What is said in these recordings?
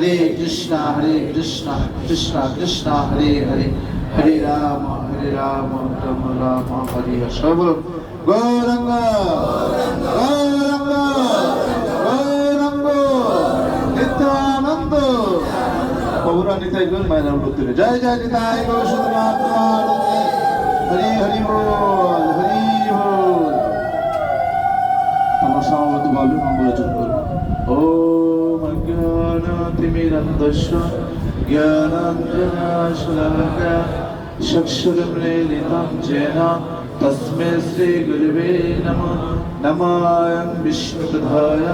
হরে কৃষ্ণ হরে কৃষ্ণ কৃষ্ণ কৃষ্ণ, হরে হরে। হরে রাম হরে রাম রাম রাম, হরে বলুন, গৌরঙ্গ গৌরঙ্গ গৌরঙ্গ নিত্যানন্দ। প্রভুরা নিতাই গুণ মায়ের মূর্তি জয় জয় নিতাই গৌর শুধুমাত্মা হরি হরি বল হরি বল। আমরা সমাগত ভাবে মঙ্গলাচরণ করব। ওম অজ্ঞানাতিমিরন্দস্য ونعتمر الدشر ज्ञानाञ्जना श्लाघा चक्षुर्मृलिताञ्जेन तस्मै श्रीगुरुवे नमः नमायं विष्णुपदाय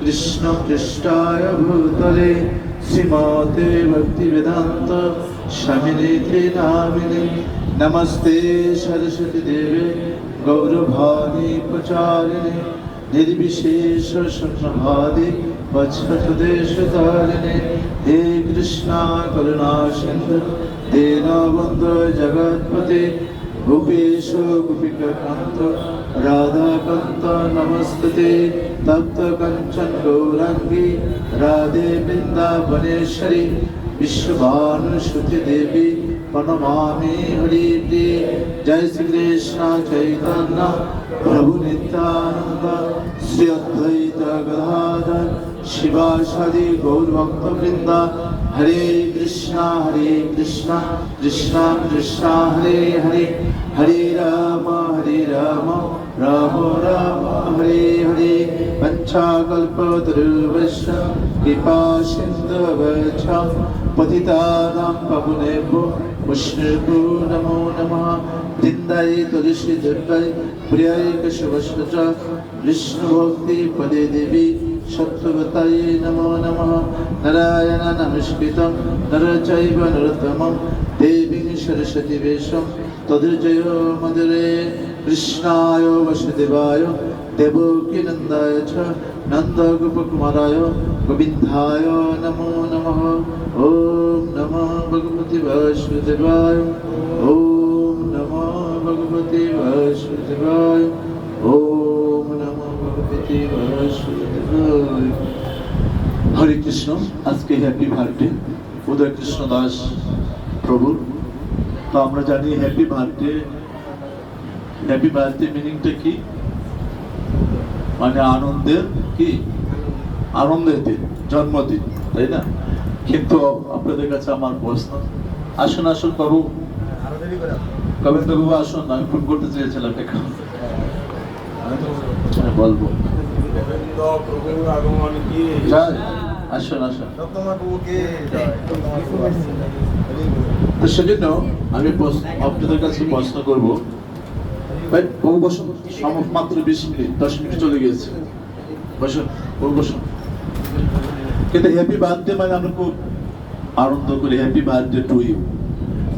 कृष्णपृष्ठाय भूतले श्रीमाते भक्तिवेदान्त शमिनीति नामिनि नमस्ते सरस्वतीदेवे गौरभानि प्रचारिणि निर्विशेषसंहादि वत्सदेशतारिणे हे कृष्णा करुणा सिन्धु दीनबन्धु जगत्पते गोपेश गोपिकान्त राधाकान्त नमस्ते तप्त कञ्चन गौराङ्गी राधे वृन्दावनेश्वरी विश्वभानुश्रुति देवी प्रणमामि हरिप्रिये जय श्री कृष्ण चैतन्य प्रभु नित्यानंद श्री अद्वैत गदाधर শিবাসাদি গৌরভক্তবৃন্দ হরে हरे হরে कृष्णा কৃষ্ণ কৃষ্ণ হরে हरे हरे। हरे राम हरे राम राम हरे হরে पञ्चाकल्पतरुवश्च कृपा सिन्धुवच पतितानां पवनेभ्यो विष्णुभ्यो नमो नमः। वृन्दाय तुलसी प्रियाय कशवश्च विष्णुभक्तिपदे देवी। सत्त्ववताय नमो नमः नारायण नमस्कृतं नर चैव नरोत्तमं देवीं सरस्वती वेशं तदृजय मधुरे कृष्णाय वसुदेवाय देवकीनन्दाय च नन्दगोपकुमाराय गोविन्दाय नमो नमः ॐ नमः भगवते वासुदेवाय ॐ नमः भगवते वासुदेवाय ॐ থেকে হরে কৃষ্ণ আজকে হ্যাপি বার্থডে উদয় কৃষ্ণ দাস প্রভু। তো আমরা জানি হ্যাপি বার্থডে হ্যাপি বার্থডে মিনিংটা কি? মানে আনন্দের কি? আনন্দের দিন জন্মদিন তাই না? কিন্তু আপনাদের কাছে আমার প্রশ্ন আসুন আসুন বাবু কবিন্দ্রবাবু আসুন আমি ফোন করতে চেয়েছিলাম এখন। বলব। আসুন তো সেজন্য আমি আপনাদের কাছে প্রশ্ন করব। বহু মাত্র বিশ মিনিট, দশ মিনিট চলে গিয়েছে। কিন্তু হ্যাপি বার্থডে মানে আমরা খুব আনন্দ করি হ্যাপি বার্থডে টু ইউ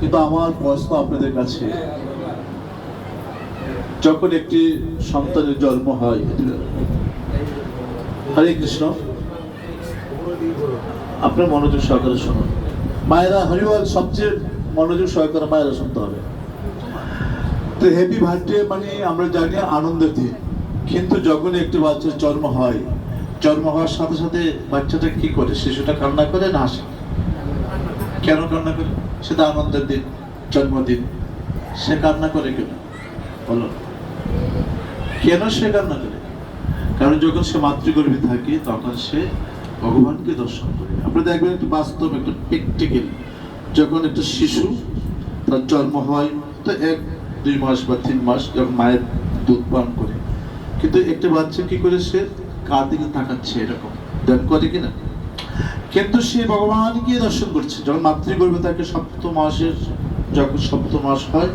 কিন্তু আমার প্রশ্ন আপনাদের কাছে যখন একটি সন্তানের জন্ম হয়, হরে কৃষ্ণ, আপনার মনোযোগ সহকারে শুনুন। মায়েরা হরিবল, সবচেয়ে মনোযোগ সহকারে মায়েরা শুনতে হবে। তো হ্যাপি বার্থডে মানে আমরা জানি আনন্দের দিন। কিন্তু যখন একটি বাচ্চার জন্ম হয়, জন্ম হওয়ার সাথে সাথে বাচ্চাটা কি করে? শিশুটা কান্না করে না হাসে? কেন কান্না করে? সেটা আনন্দের দিন, জন্মদিন। সে কান্না করে কেন? বলো কেন সে কান্না করে? কারণ যখন সে মাতৃগর্ভে থাকে, তখন সে ভগবানকে দর্শন করে। আপনি দেখবেন একটু বাস্তব, একটা প্র্যাকটিক্যাল যখন একটা শিশু তার জন্ম হয়, তো এক, দুই মাস বা তিন মাস যখন মায়ের দুধ পান করে, কিন্তু একটা বাচ্চা কি করে সে কার দিকে তাকাচ্ছে এরকম? দেন করে কিনা? কিন্তু সে ভগবানকে দর্শন করছে। যখন মাতৃগর্ভে তাকে সপ্ত মাসের যখন সপ্ত মাস হয়,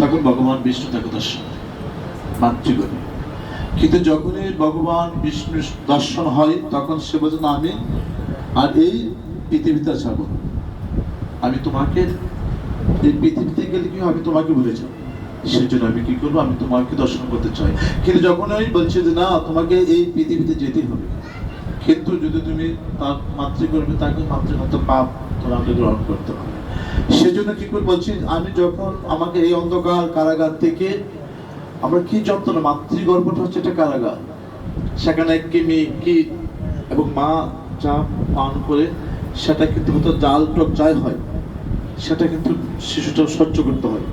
তখন ভগবান বিষ্ণু তাকে দর্শন মাতৃগর্ভে। কিন্তু যখনই ভগবান বিষ্ণু দর্শন হয়, তখন সে বলছে না, আমি আর এই পৃথিবীতে যাব আমি তোমাকে এই পৃথিবীতে গেলে কি আমি তোমাকে ভুলে যাব। সেই জন্য আমি কি করব? আমি তোমাকে দর্শন করতে চাই। কিন্তু যখন আমি বলছি যে, না, তোমাকে এই পৃথিবীতে যেতে হবে, কিন্তু যদি তুমি তার মাতৃগর্ভে তাকে মাতৃগত পাপ তোমাকে গ্রহণ করতে হবে। সেজন্য কি করে বলছি, আমি যখন আমাকে এই অন্ধকার কারাগার থেকে আমরা কি যন্ত্রণা, মাতৃগর্ভটা হচ্ছে একটা কারাগার। সেখানে কি মেয়ে কি এবং মা যা পান করে, সেটা কিন্তু হয়তো জাল টক যাই হয়, সেটা কিন্তু শিশুটা সহ্য করতে হয়।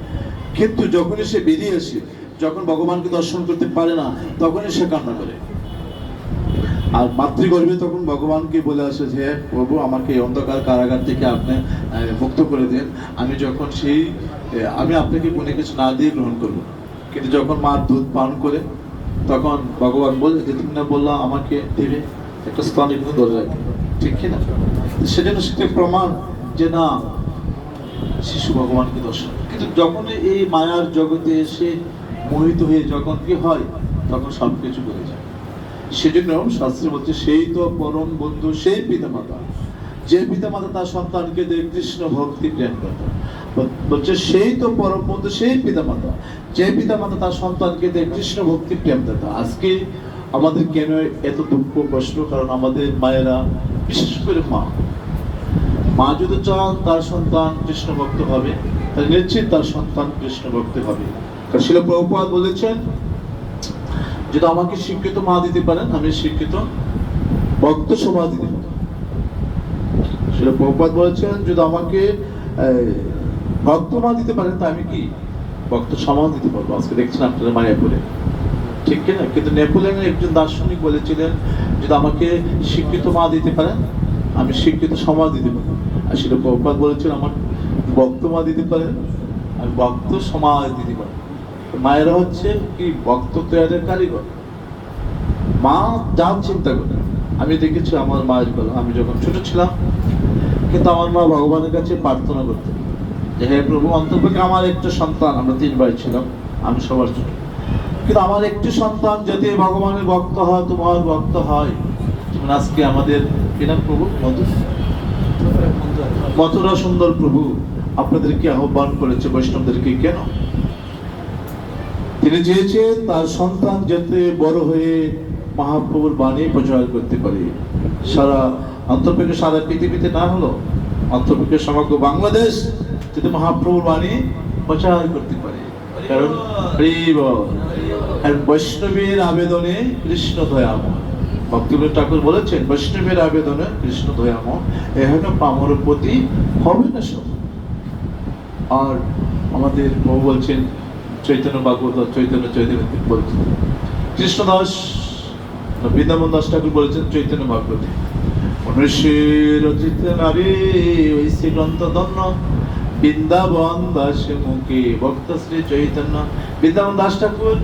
কিন্তু যখনই সে বেরিয়ে আসে, যখন ভগবানকে দর্শন করতে পারে না, তখনই সে কান্না করে। আর মাতৃগর্ভে তখন ভগবানকে বলে আসে যে "হে প্রভু, আমাকে এই অন্ধকার কারাগার থেকে আপনি মুক্ত করে দিন। আমি যখন সেই আমি আপনাকে কোনো কিছু না দিয়ে গ্রহণ করব। কিন্তু যখন মা দুধ পান করে, তখন ভগবান বলে যে, তুমি না বললা আমাকে দেবে একটা স্তন কিন্তু ধরে রাখবে ঠিক কিনা সেজন্য সেটা প্রমাণ যে না, শিশু ভগবানকে দর্শন। কিন্তু যখন এই মায়ার জগতে এসে মোহিত হয়ে যখন কি হয়, তখন সব কিছু করে যায়। সেজন্য শাস্ত্রে বলছে, সেই তো পরম বন্ধু, সেই পিতামাতা। যে পিতামাতা তার সন্তানকে দিয়ে কৃষ্ণ ভক্তি প্রেম করত বলছে, সেই তো পরম বন্ধু, সেই পিতামাতা। যে পিতামাতা তার সন্তানকে দিয়ে, কৃষ্ণ ভক্তি প্রেম দিত আজকে আমাদের কেন এত দুঃখ কষ্ট? কারণ আমাদের মায়েরা, বিশেষ করে মা মা যদি চান তার সন্তান কৃষ্ণ ভক্ত হবে, তাহলে নিশ্চিত তার সন্তান কৃষ্ণ ভক্ত হবে। শিল প্রভুপাত বলেছেন, যদি আমাকে শিক্ষিত মা দিতে পারেন, আমি শিক্ষিত ভক্ত সভা দিতে পারি শিল প্রভুপাত বলেছেন, যদি আমাকে ভক্ত মা দিতে পারেন তা আমি কি? ভক্ত সমাজ দিতে পারব। আজকে দেখছেন আপনারা মায়াপুরে। ঠিক কিনা? কিন্তু নেপোলিয়নের একজন দার্শনিক বলেছিলেন, যদি আমাকে শিক্ষিত মা দিতে পারেন, আমি শিক্ষিত সমাজ দিতে পারি আর সেটা প্রভুপাত বলেছেন, আমার ভক্ত মা দিতে পারেন, আমি ভক্ত সমাজ দিতে পারি মায়েরা হচ্ছে কি? ভক্ত তৈরির কারিগর। মা যা চিন্তা করে। আমি দেখেছি আমার মায়ের বেলা আমি যখন ছোট ছিলাম, কিন্তু আমার মা ভগবানের কাছে প্রার্থনা করতেন। যে, হে প্রভু অন্তপক্ষে আমার একটা সন্তান, আমরা তিন ভাই ছিলাম, আমি সবার ছোট। কিন্তু আমার একটি সন্তান যাতে ভগবানের ভক্ত হয়, তোমার ভক্ত হয় আজকে আমাদের কি নাম প্রভু? মধু মথুরা সুন্দর প্রভু, আপনাদেরকে আহ্বান করেছে বৈষ্ণবদেরকে, কেন? তিনি চেয়েছেন তার সন্তান যাতে বড় হয়ে মহাপ্রভুর বাণী প্রচার করতে পারে। সারা অন্তর্পক্ষে সারা পৃথিবীতে না হলো, অন্তর্পক্ষে সমগ্র বাংলাদেশ যাতে মহাপ্রভুর বাণী প্রচার করতে পারে। কারণ আর বৈষ্ণবের আবেদনে কৃষ্ণ দয়াময় ভক্তিবিনোদ ঠাকুর বলেছেন, বৈষ্ণবের আবেদনে কৃষ্ণ দয়াময় এহেন পামরপতি হবে না সব আর আমাদের প্রভু বলছেন, চৈতন্য ভাগবত, চৈতন্য চৈতন্য বলছেন কৃষ্ণদাস বৃন্দাবন দাস ঠাকুর বলেছেন, চৈতন্য ভাগবতী। মনুষ্যের রচিত নারী শ্রী গ্রন্থ ধন্য। বৃন্দাবন দাস মুখে, ভক্ত শ্রী চৈতন্য। বৃন্দাবন দাস ঠাকুর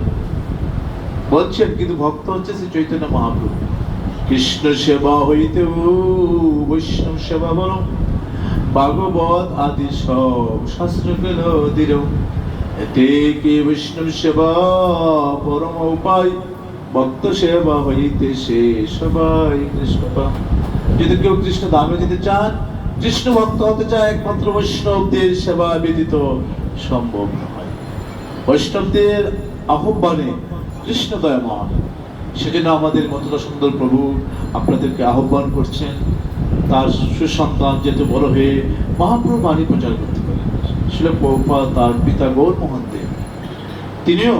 বলছেন, কিন্তু ভক্ত হচ্ছে শ্রী চৈতন্য মহাপ্রভু। কৃষ্ণ সেবা হইতে বৈষ্ণব সেবা বলো। ভাগবত আদি সব শাস্ত্র গেল দৃঢ় এতে কি বৈষ্ণব সেবা, পরম উপায়। ভক্ত সেবা হইতে সে সবাই কৃষ্ণ যদি কেউ কৃষ্ণ ধামে যেতে চান কৃষ্ণ ভক্ত হতে চায় একমাত্র বৈষ্ণবদের সেবা ব্যতীত সম্ভব নয়। বৈষ্ণবদের আহ্বানে কৃষ্ণ দয়াময়। সেজন্য আমাদের মথুরা সুন্দর প্রভু আপনাদেরকে আহ্বান করছেন। তার সুসন্তান যেহেতু বড় হয়ে মহাপ্রভু বাণী প্রচার করতে পারে ছিল পৌপা তার পিতা গৌর মোহন দেব। তিনিও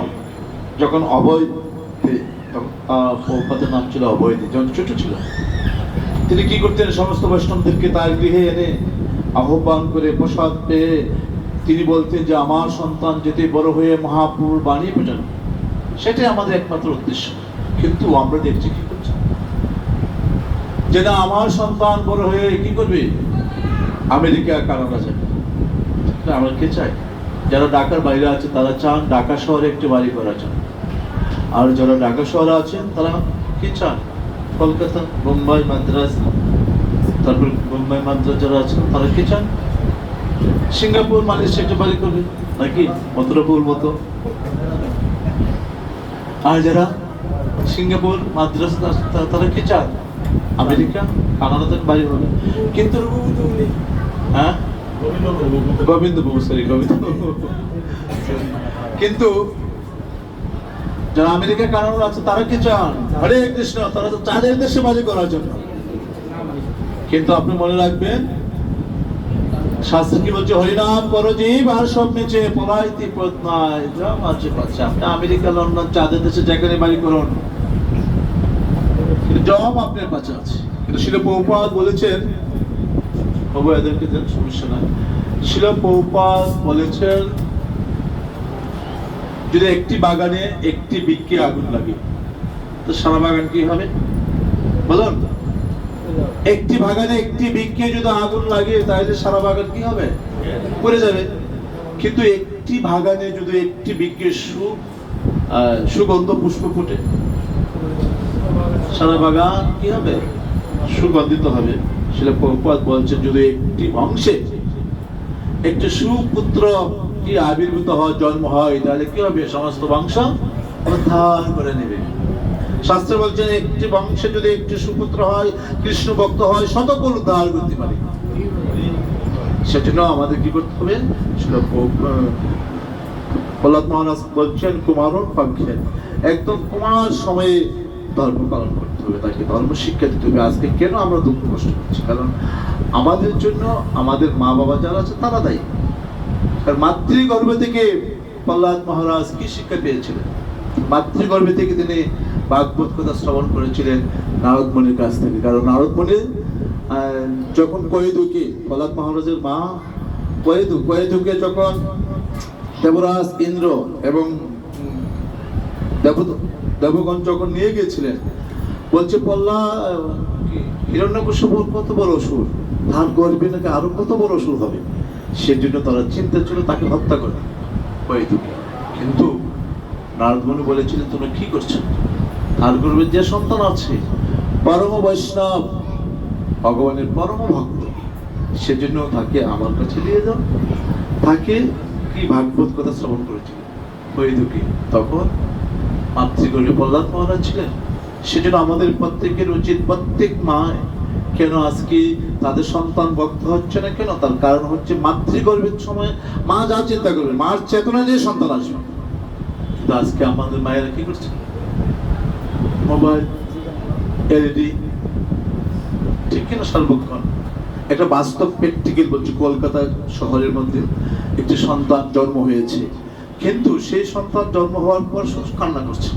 যখন অভয় পৌপাতের নাম ছিল দে যখন ছোট ছিল তিনি কি করতেন? সমস্ত বৈষ্ণবদেরকে তার গৃহে এনে আহ্বান করে প্রসাদ পেয়ে তিনি বলতেন যে, আমার সন্তান যেতে বড় হয়ে মহাপুর প্রচার করবে। সেটাই আমাদের একমাত্র উদ্দেশ্য। কিন্তু আমরা দেখছি কি করছে? যে, না, আমার সন্তান বড় হয়ে কি করবে? আমেরিকা, কানাডা যাবে আমরা কে চাই? যারা ঢাকার বাইরে আছে, তারা চান ঢাকা শহরে একটি বাড়ি করা চান আর যারা ঢাকা শহরে আছেন, তারা কি চান? কলকাতা মুম্বাই মাদ্রাস তারপর মুম্বাই মাদ্রাস যারা আছে তারা কি চান? সিঙ্গাপুর মালয়েশিয়া একটা বাড়ি করবে। নাকি? মথুরাপুর মতো। আর যারা সিঙ্গাপুর মাদ্রাস তা- তারা কি চান? আমেরিকা কানাডাতে বাড়ি হবে কিন্তু হ্যাঁ? গোবিন্দ বাবু সরি গোবিন্দ কিন্তু যারা আমেরিকা কানাডা আছে, তারা কি চান? হরে কৃষ্ণ, তারা তো চাঁদের দেশে বাড়ি করার জন্য। কিন্তু আপনি মনে রাখবেন শাস্ত্র কি বলছে, হরিনাম করো জীব আর সব পলাইতি আছে পাচ্ছে আপনি আমেরিকা, লন্ডন, চাঁদের দেশে যেখানে বাড়ি করুন। জব আপনার কাছে আছে। কিন্তু শিল বলেছেন বাবু এদেরকে সমস্যা নাই। শিল পৌপাস বলেছেন যদি একটি বাগানে একটি বৃক্ষে আগুন লাগে। তো সারা বাগান কি হবে? বলুন। একটি বাগানে একটি বৃক্ষে যদি আগুন লাগে, তাহলে সারা বাগান কি হবে? পড়ে যাবে। কিন্তু একটি বাগানে যদি একটি বৃক্ষে সু সুগন্ধ পুষ্প ফুটে, সারা বাগান কি হবে? সুগন্ধিত হবে। সেটা প্রপাত বলছেন, যদি একটি অংশে একটি সুপুত্র কি আবির্ভূত হয় জন্ম হয়, তাহলে কি হবে? সমস্ত বংশ উদ্ধার করে নেবে। শাস্ত্র বলছেন, একটি বংশে যদি একটি সুপুত্র হয়, কৃষ্ণ ভক্ত হয় শতকুল উদ্ধার করতে পারে। সেজন্য আমাদের কি করতে হবে? প্রহ্লাদ মহারাজ বলছেন কুমারণ পাক্ষেন একদম কুমার সময়ে ধর্ম পালন করতে হবে, তাকে ধর্ম শিক্ষা দিতে হবে। আজকে কেন আমরা দুঃখ কষ্ট করছি? কারণ আমাদের জন্য আমাদের মা বাবা যারা আছে, তারা দায়ী। কারণ মাতৃগর্ভ থেকে প্রহ্লাদ মহারাজ কি শিক্ষা পেয়েছিলেন? মাতৃগর্ভে থেকে তিনি ভাগবত কথা শ্রবণ করেছিলেন নারদ মুনির কাছ থেকে। কারণ নারদ আহ, যখন কয়েদুকে প্রহ্লাদ মহারাজের মা কয়েদু কয়েদুকে যখন দেবরাজ ইন্দ্র এবং দেবগণ যখন নিয়ে গিয়েছিলেন বলছে পল্লা হিরণ্যকশিপুর কত বড় অসুর? তার গর্বে নাকি আরও কত বড় অসুর হবে? সেজন্য তারা চিন্তা ছিল তাকে হত্যা করে। কয়েদুকে কিন্তু নারদমণি বলেছিলেন, তোমরা কি করছ? তার গর্বে যে সন্তান আছে, পরম বৈষ্ণব, ভগবানের পরম ভক্ত, সেজন্য তাকে আমার কাছে নিয়ে যাও তাকে কি ভাগবত কথা শ্রবণ করেছিল? কয়েদুকে তখন মাতৃগর্ভে প্রহ্লাদ মহারাজ ছিলেন। সেজন্য আমাদের প্রত্যেকের উচিত প্রত্যেক মা কেন আজকে তাদের সন্তান ভক্ত হচ্ছে না কেন? তার কারণ হচ্ছে মাতৃগর্ভের সময় মা যা চিন্তা করবে, মার চেতনা দিয়ে সন্তান আসবে। কিন্তু আজকে আমাদের মায়েরা কি করছে? মোবাইল এলইডি ঠিক কিনা সর্বক্ষণ? একটা বাস্তব প্র্যাকটিক্যাল বলছি, কলকাতা শহরের মধ্যে একটি সন্তান জন্ম হয়েছে। কিন্তু সেই সন্তান জন্ম হওয়ার পর কান্না করছে।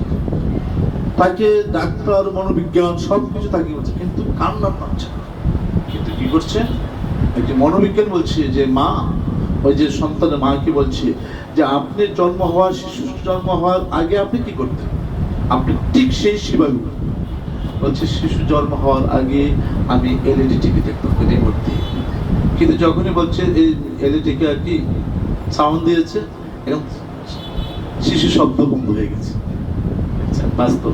তাকে ডাক্তার মনোবিজ্ঞান সব কিছু তাকে বলছে কিন্তু কান্না পাচ্ছে? না। কিন্তু কি করছে? একটি মনোবিজ্ঞান বলছে যে মা ওই যে সন্তানের মা কি বলছে যে আপনি জন্ম হওয়ার শিশু জন্ম হওয়ার আগে আপনি কি করতেন? আপনি ঠিক সেই করতেন। বলছে শিশু জন্ম হওয়ার আগে আমি এলইডি টিভি দেখতাম রিমোট দিয়ে কিন্তু যখনই বলছে এই এলইডিকে আর কি সাউন্ড দিয়েছে এখন শিশু শব্দ বন্ধ হয়ে গেছে। আচ্ছা, বাস্তব।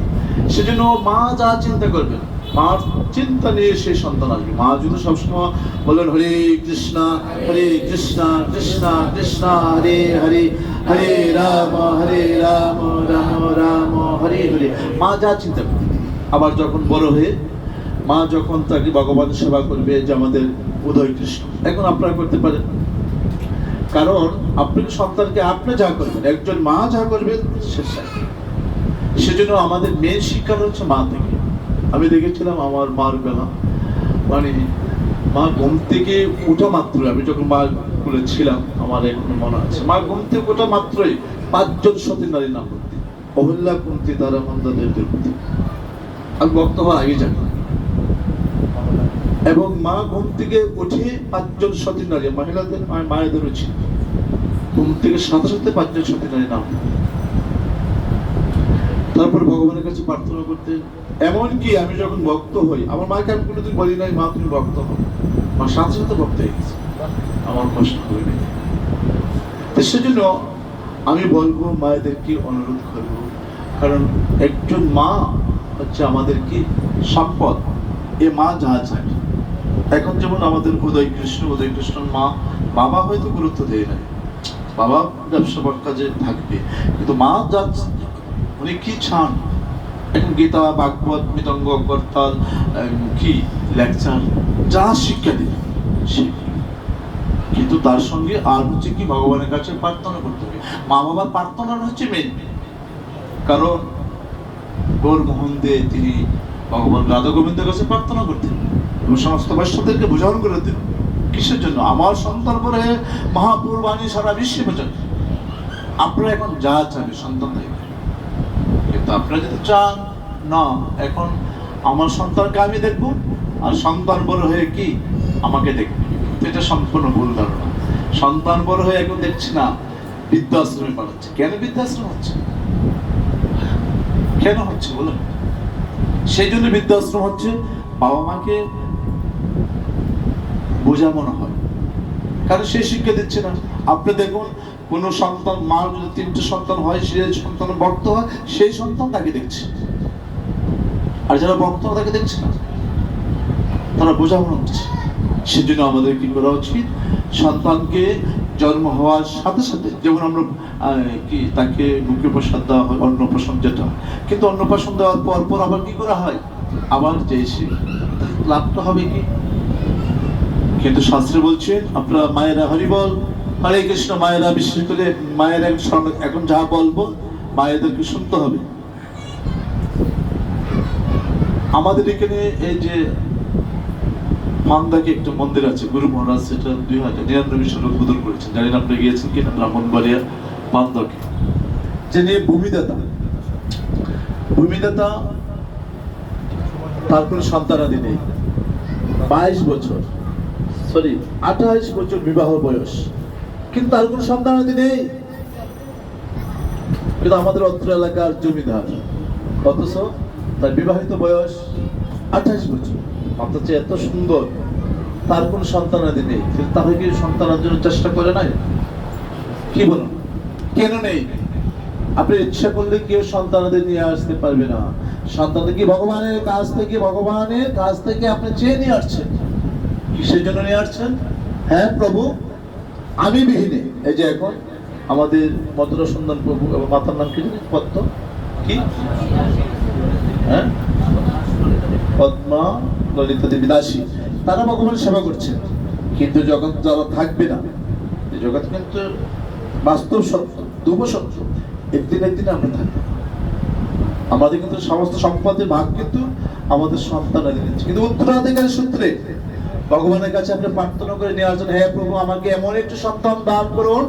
সেজন্য মা যা চিন্তা করবে মার চিন্তা নিয়ে সেই সন্তান আসবে। মা যদি সবসময় বলেন, হরে কৃষ্ণ হরে কৃষ্ণ কৃষ্ণ কৃষ্ণ, হরে হরে হরে রাম হরে রাম রাম রাম, হরে হরে। মা যা চিন্তা করবে। আবার যখন বড় হয়ে মা যখন তাকে ভগবানের সেবা করবে যে আমাদের উদয় কৃষ্ণ, এখন আপনারা করতে পারেন। কারণ আপনি সন্তানকে আপনি যা করবেন, একজন মা যা করবেন সে। সেজন্য আমাদের মেন শিক্ষা হচ্ছে মা থেকে। আমি দেখেছিলাম আমার মার বেলা মানে মা ঘুম থেকে উঠা মাত্রই, আমি যখন মা কোলে ছিলাম, আমার এখন মনে আছে, মা ঘুম থেকে ওঠা মাত্রই পাঁচজন সতী নারী নাম করতে অহল্যা কুন্তি তারা মন্দাদের দুর্গতি আমি বক্ত হওয়ার আগে জানি। এবং মা ঘুম থেকে উঠে পাঁচজন সতী নারী, মহিলাদের মা- মায়েদেরও ছিল। ঘুম থেকে সাথে সাথে পাঁচজন সতী নারী নাম তারপর ভগবানের কাছে প্রার্থনা করতে। এমনকি আমি যখন ভক্ত হই, আমার মাকে আমি কোনোদিন বলি নাই, মা, তুমি ভক্ত হও। মা সাথে সাথে ভক্ত হয়ে গেছে। আমার কষ্ট হয়নি তো সেজন্য আমি বলব, মায়েদেরকে অনুরোধ করব, কারণ একজন মা হচ্ছে আমাদের কি সম্পদ। এ মা যা চায়। এখন যেমন আমাদের উদয় কৃষ্ণ উদয় কৃষ্ণ মা, বাবা হয়তো গুরুত্ব দেয় না বাবা ব্যবসা কাজে থাকবে। কিন্তু মা যা উনি কি চান? গীতা, ভাগবত মৃদঙ্গ করতাল কি লেকচার যা শিক্ষা শিখবে। কিন্তু তার সঙ্গে আর হচ্ছে কি ভগবানের কাছে প্রার্থনা করতে হবে। মা বাবার প্রার্থনা হচ্ছে মেন কারণ গৌরমোহন দে তিনি ভগবান রাধা গোবিন্দের কাছে প্রার্থনা করতেন এবং সমস্ত বৈষ্ণবদেরকে বোঝান করে দিন কিসের জন্য? আমার সন্তান পরে মহাপুর বাণী সারা বিশ্বে বোঝান আপনারা এখন যা চাবে সন্তান দেবে কিন্তু আপনারা যদি চান না, এখন আমার সন্তানকে আমি দেখব, আর সন্তান বড় হয়ে কি আমাকে দেখবে? এটা সম্পূর্ণ ভুল ধারণা। সন্তান বড় হয়ে এখন দেখছি না, বৃদ্ধাশ্রমে পাঠাচ্ছে। কেন বৃদ্ধাশ্রম হচ্ছে? কেন হচ্ছে বলুন? সেই জন্য বৃদ্ধাশ্রম হচ্ছে, বাবা মাকে বোঝা মনে হয়। কারণ সে শিক্ষা দিচ্ছে না। আপনি দেখুন কোনো সন্তান, মা যদি তিনটে সন্তান হয়, সে সন্তান ভক্ত হয়, সেই সন্তান তাকে দেখছে। আর যারা হয় তাকে দেখছে না, তারা বোঝাপড়া করছে। সেজন্য আমাদের কি করা উচিত? সন্তানকে জন্ম হওয়ার সাথে সাথে, যেমন আমরা কি তাকে মুখে প্রসাদ দেওয়া হয়, অন্নপ্রাশন যেটা কিন্তু অন্নপ্রাশন দেওয়ার পর পর আবার কি করা হয়? আবার সে লাভটা হবে কি? কিন্তু শাস্ত্রে বলছে, আপনারা মায়েরা হরিবল হরে কৃষ্ণ, মায়েরা বিশেষ করে, মায়েরা এখন- এখন যা বলব, মায়েদেরকে শুনতে হবে। আমাদের এখানে এই যে মান্দাকে একটা মন্দির আছে, গুরু মহারাজ, সেটা দুই হাজার নিরানব্বই সালে উদ্বোধন করেছেন। জানি না আপনি গিয়েছেন কিনা, ব্রাহ্মণবাড়িয়া মান্দাকে। যিনি ভূমিদাতা ভূমিদাতা তার কোনো সন্তানাদি নেই। বাইশ বছর, সরি, আঠাইশ বছর বিবাহ বয়স। কিন্তু তার কোনো সন্তানাদি নেই। কিন্তু আমাদের অত্র এলাকার জমিদার, অথচ তার বিবাহিত বয়স আঠাশ বছর। অথচ এত সুন্দর, তার কোনো সন্তানাদি নেই। কিন্তু তাহলে কি সন্তানের জন্য চেষ্টা করে নাই? কি বলুন? কেন নেই? আপনি ইচ্ছা করলে কেউ সন্তানাদের নিয়ে আসতে পারবে না। সন্তানদের কি ভগবানের কাছ থেকে, ভগবানের কাছ থেকে আপনি চেয়ে নিয়ে আসছেন। কিসের জন্য নিয়ে আসছেন? হ্যাঁ প্রভু? আমি বিহীনে এই যে এখন আমাদের মথুরা সুন্দর প্রভু, এবং মাতার নাম কি পদ্ম। কি? হ্যাঁ? পদ্মা ললিতা দেবী দাসী। তারা ভগবানের সেবা করছেন। কিন্তু জগৎ যারা থাকবে না জগৎ কিন্তু বাস্তব সত্য দুব সত্য। একদিন একদিন আমরা থাকব। আমাদের কিন্তু সমস্ত সম্পদের ভাগ কিন্তু আমাদের সন্তান কিন্তু উত্তরাধিকারী সূত্রে ভগবানের কাছে আপনি প্রার্থনা করে নেওয়ার জন্য হ্যাঁ প্রভু, আমাকে এমন একটি সন্তান দান করুন,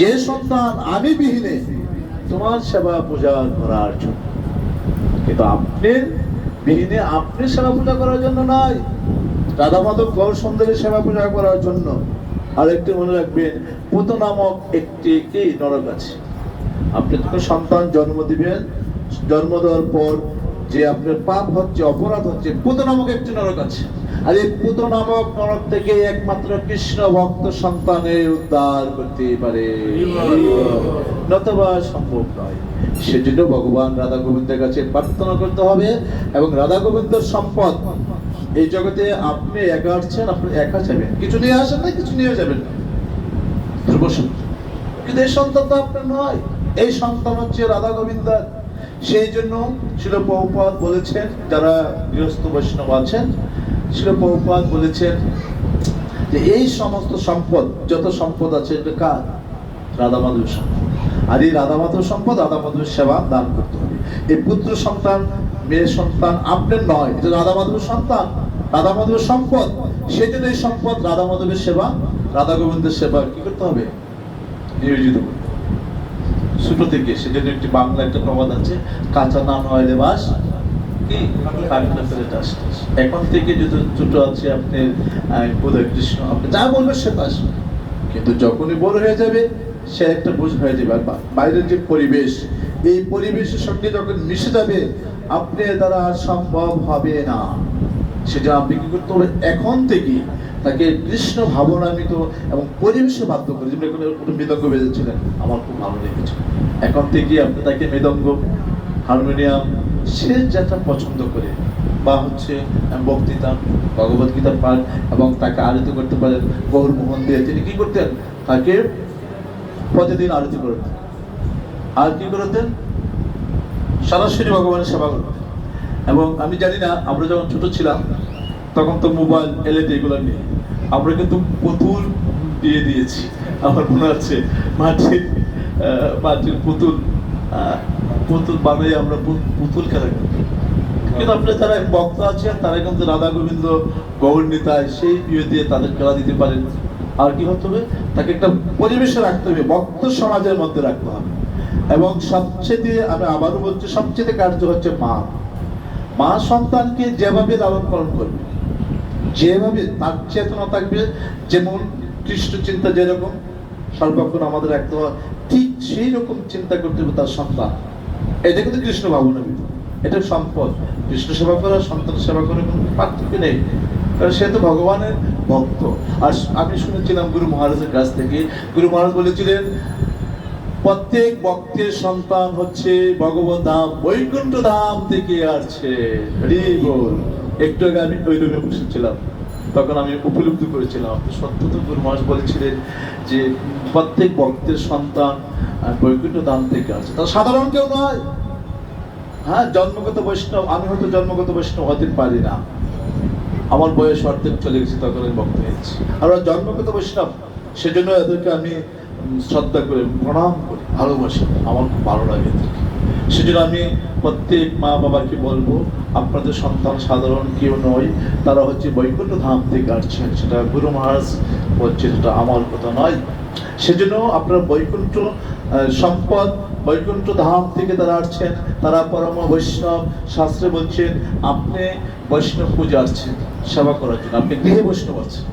যে সন্তান আমি বিহীনে তোমার সেবা পূজা করার জন্য। কিন্তু আপনি বিহীনে আপনি সেবা পূজা করার জন্য নয়, রাধা মাধব গৌর সুন্দরী সেবা পূজা করার জন্য আর একটি মনে রাখবেন, পুত নামক একটি কি নরক আছে। আপনি যখন সন্তান জন্ম দিবেন, জন্ম দেওয়ার পর যে আপনার পাপ হচ্ছে, অপরাধ হচ্ছে, পুত নামক একটি নরক আছে। আর এই পুত নামক নরক থেকে একমাত্র কৃষ্ণ ভক্ত সন্তানের উদ্ধার করতে পারে। নতবা সম্ভব নয়। সেজন্য ভগবান রাধা গোবিন্দের কাছে প্রার্থনা করতে হবে এবং রাধা গোবিন্দর সম্পদ। এই জগতে আপনি একা আসছেন আপনি একা যাবেন। কিছু নিয়ে আসেন না, কিছু নিয়ে যাবেন কিন্তু এই সন্তান তো আপনার নয়। এই সন্তান হচ্ছে রাধা গোবিন্দার। সেই জন্য শিল বহুপাত বলেছেন, যারা গৃহস্থ বৈষ্ণব আছেন শিল বহুপাত বলেছেন যে এই সমস্ত সম্পদ, যত সম্পদ আছে এটা কার? রাধা মাধবের সম্পদ। আর এই রাধা মাধব সম্পদ, রাধা মাধবের সেবা দান করতে হবে। এই পুত্র সন্তান মেয়ের সন্তান আপনার নয়, এটা রাধা মাধবের সন্তান। রাধা মাধবের সম্পদ, সেজন্য এই সম্পদ রাধা মাধবের সেবা, রাধা গোবিন্দের সেবা কি করতে হবে? নিয়োজিত করতে। ছোট থেকে, সেজন্য একটি বাংলা একটা প্রবাদ আছে, কাঁচা না নয় বাস এখন থেকে যদি ছোট আছে, আপনি বোধহয় কৃষ্ণ, আপনি যা বলবেন সে তাস কিন্তু যখনই বড় হয়ে যাবে, সে একটা বোঝ হয়ে যাবে। আর বাইরের যে পরিবেশ, এই পরিবেশের সঙ্গে যখন মিশে যাবে, আপনি দ্বারা সম্ভব হবে না। সেটা আপনি কি করতে হবে? এখন থেকে তাকে কৃষ্ণ ভাবনামিত এবং পরিবেশে বাধ্য করে, যেমন এখানে মৃদঙ্গ বেজেছিলেন আমার খুব ভালো লেগেছে। এখন থেকে আপনি তাকে মৃদঙ্গ, হারমোনিয়াম সে যেটা পছন্দ করে, বা হচ্ছে বক্তৃতা, ভগবত গীতা পাঠ, এবং তাকে আরতি করতে পারেন, গৌর মোহন দিয়ে তিনি কি করতেন? তাকে প্রতিদিন আরতি করতেন। আর কি করতেন? সরাসরি ভগবানের সেবা করতেন। এবং আমি জানি না, আমরা যখন ছোট ছিলাম, তখন তো মোবাইল, এলইডি এগুলো নেই। আমরা কিন্তু পুতুল দিয়ে দিয়েছি। আমার মনে আছে মাটির মাটির পুতুল পুতুল বানাই আমরা পুতুল খেলা করতাম কিন্তু আপনার যারা ভক্ত আছেন, তারা কিন্তু রাধা গোবিন্দ গৌর নিতায় সেই ইয়ে দিয়ে তাদের খেলা দিতে পারেন আর কি হতে হবে? তাকে একটা পরিবেশে রাখতে হবে, ভক্ত সমাজের মধ্যে রাখতে হবে। এবং সবচেয়ে আমি আবারও বলছি, সবচেয়ে কার্য হচ্ছে মা। মা সন্তানকে যেভাবে লালন পালন করবে, যেভাবে তার চেতনা থাকবে, যেমন কৃষ্ণ চিন্তা যেরকম সর্বক্ষণ আমাদের একদম ঠিক সেই রকম চিন্তা করতে হবে তার সন্তান। এটা কিন্তু কৃষ্ণ ভাবনা এটা সম্পদ। কৃষ্ণ সেবা করা, সন্তান সেবা করার কোনো পার্থক্য নেই। কারণ সে তো ভগবানের ভক্ত। আর আমি শুনেছিলাম গুরু মহারাজের কাছ থেকে, গুরু মহারাজ বলেছিলেন, প্রত্যেক ভক্তের সন্তান হচ্ছে ভগবত ধাম, বৈকুণ্ঠ ধাম থেকে আসছে। একটু আগে আমি ওই রুমে বসেছিলাম। তখন আমি উপলব্ধি করেছিলাম সত্য তো গুরু মহারাজ বলেছিলেন যে প্রত্যেক ভক্তের সন্তান বৈকুণ্ঠ দান থেকে আছে তা সাধারণ কেউ নয়। হ্যাঁ জন্মগত বৈষ্ণব, আমি হয়তো জন্মগত বৈষ্ণব হতে পারি না। আমার বয়স অর্ধেক চলে গেছে, তখন আমি ভক্ত হয়েছি। আর জন্মগত বৈষ্ণব, সেজন্য এদেরকে আমি শ্রদ্ধা করে প্রণাম করি, ভালোবাসি। আমার খুব ভালো লাগে এদেরকে। সেজন্য আমি প্রত্যেক মা বাবাকে বলব, আপনাদের সন্তান সাধারণ কেউ নয়, তারা হচ্ছে বৈকুণ্ঠ ধাম থেকে আসছেন। সেটা গুরু মহারাজ বলছে সেটা আমার কথা নয়। সেজন্য আপনার বৈকুণ্ঠ সম্পদ, বৈকুণ্ঠ ধাম থেকে তারা আসছেন, তারা পরম বৈষ্ণব শাস্ত্রে বলছেন, আপনি বৈষ্ণব পূজা আসছেন, সেবা করার জন্য। আপনি গৃহে বৈষ্ণব আছেন।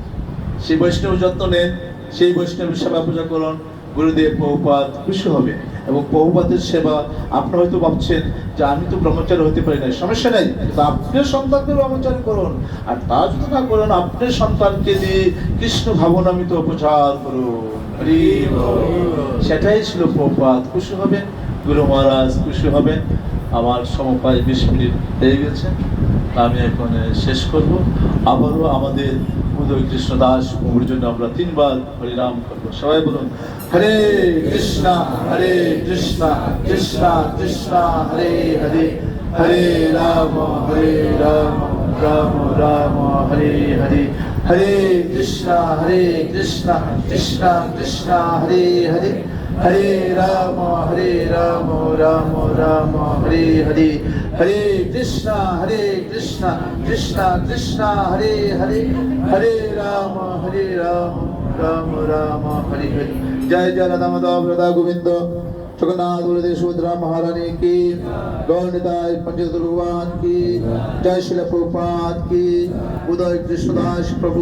সেই বৈষ্ণব যত্ন নেন, সেই বৈষ্ণবের সেবা পূজা করুন। গুরুদেব বহুপাত খুশি হবে এবং বহুপাতের সেবা আপনি হয়তো ভাবছেন যে আমি তো ব্রহ্মচারী হতে পারি না, সমস্যা নেই, কিন্তু আপনার সন্তানকে ব্রহ্মচারী করুন। আর তা যদি না করুন আপনার সন্তানকে দিয়ে কৃষ্ণ ভাবনামিত উপচার করুন। হরি বল। সেটাই ছিল প্রপাত খুশি হবেন, গুরু মহারাজ খুশি হবেন। আমার সমপায় বিশ মিনিট হয়ে গেছে। আমি এখন শেষ করব। আবারও আমাদের উদয় কৃষ্ণ দাস প্রভুর জন্য আমরা তিনবার হরিনাম করব। সবাই বলুন, হরে কৃষ্ণ হরে কৃষ্ণ কৃষ্ণ কৃষ্ণ, হরে হরে হরে রাম হরে রাম রাম রাম, হরে হরে হরে কৃষ্ণ হরে কৃষ্ণ কৃষ্ণ কৃষ্ণ, হরে হরে হরে রাম হরে রাম রাম রাম, হরে হরে हरे कृष्णा हरे कृष्णा कृष्णा कृष्णा, हरे हरे हरे राम हरे राम राम राम, हरे हरे। जय जय राधा माधव राधा गोविंद। जगन्नाथ बलदेव सुभद्रा महारानी की गौरताज पंचत भगवान की, जय श्री प्रभुपाद की। उदय कृष्णदास प्रभु